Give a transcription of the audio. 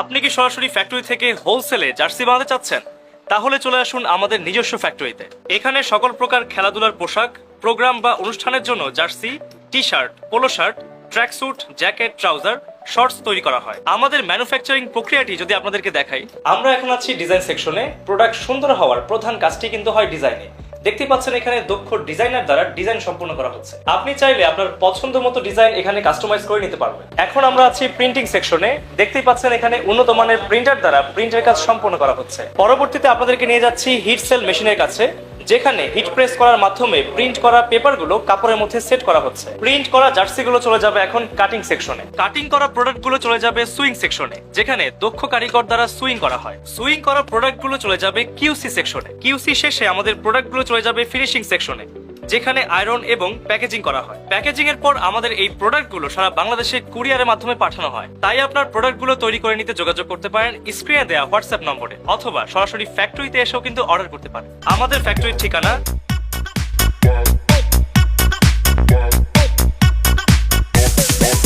আপনি কি সরাসরি ফ্যাক্টরি থেকে হোলসেলে জার্সি বানাতে চাচ্ছেন? তাহলে চলে আসুন আমাদের নিজস্ব ফ্যাক্টরিতে এখানে সকল প্রকার খেলাধুলার পোশাক, প্রোগ্রাম বা অনুষ্ঠানের জন্য jersey T shirt polo shirt tracksuit jacket trouser shorts তৈরি করা হয়। আমাদের ম্যানুফ্যাকচারিং প্রক্রিয়াটি যদি আপনাদেরকে দেখাই, আমরা এখন আছি ডিজাইন সেকশনে প্রোডাক্ট সুন্দর হওয়ার প্রধান কাজটি কিন্তু হয় ডিজাইনে দেখতে পাচ্ছেন এখানে দক্ষ ডিজাইনার দ্বারা ডিজাইন সম্পূর্ণ করা হচ্ছে। আপনি চাইলে আপনার পছন্দ মতো ডিজাইন এখানে কাস্টমাইজ করে নিতে পারবেন। এখন আমরা আছি প্রিন্টিং সেকশনে। দেখতে পাচ্ছেন এখানে উন্নত মানের প্রিন্টার দ্বারা প্রিন্টের কাজ সম্পূর্ণ করা হচ্ছে। পরবর্তীতে আপনাদেরকে নিয়ে যাচ্ছি হিট সেল মেশিনের কাছে। যেখানে হিট প্রেস করার মাধ্যমে প্রিন্ট করা পেপারগুলো কাপড়ের মধ্যে সেট করা হচ্ছে। প্রিন্ট করা জার্সিগুলো চলে যাবে এখন কাটিং সেকশনে কাটিং করা প্রোডাক্টগুলো চলে যাবে সুইং সেকশনে যেখানে দক্ষ কারিগর দ্বারা সুইং করা হয়। সুইং করা প্রোডাক্টগুলো চলে যাবে কিউসি সেকশনে কিউসি শেষে আমাদের প্রোডাক্টগুলো চলে যাবে ফিনিশিং সেকশনে যেখানে আয়রন এবং প্যাকেজিং করা হয়। প্যাকেজিং এর পর আমাদের এই প্রোডাক্টগুলো সারা বাংলাদেশে কুরিয়ারের মাধ্যমে পাঠানো হয়। তাই আপনার প্রোডাক্টগুলো তৈরি করে নিতে যোগাযোগ করতে পারেন স্ক্রিনে দেওয়া হোয়াটসঅ্যাপ নম্বরে অথবা সরাসরি ফ্যাক্টরিতে এসেও কিন্তু অর্ডার করতে পারেন। আমাদের ফ্যাক্টরির ঠিকানা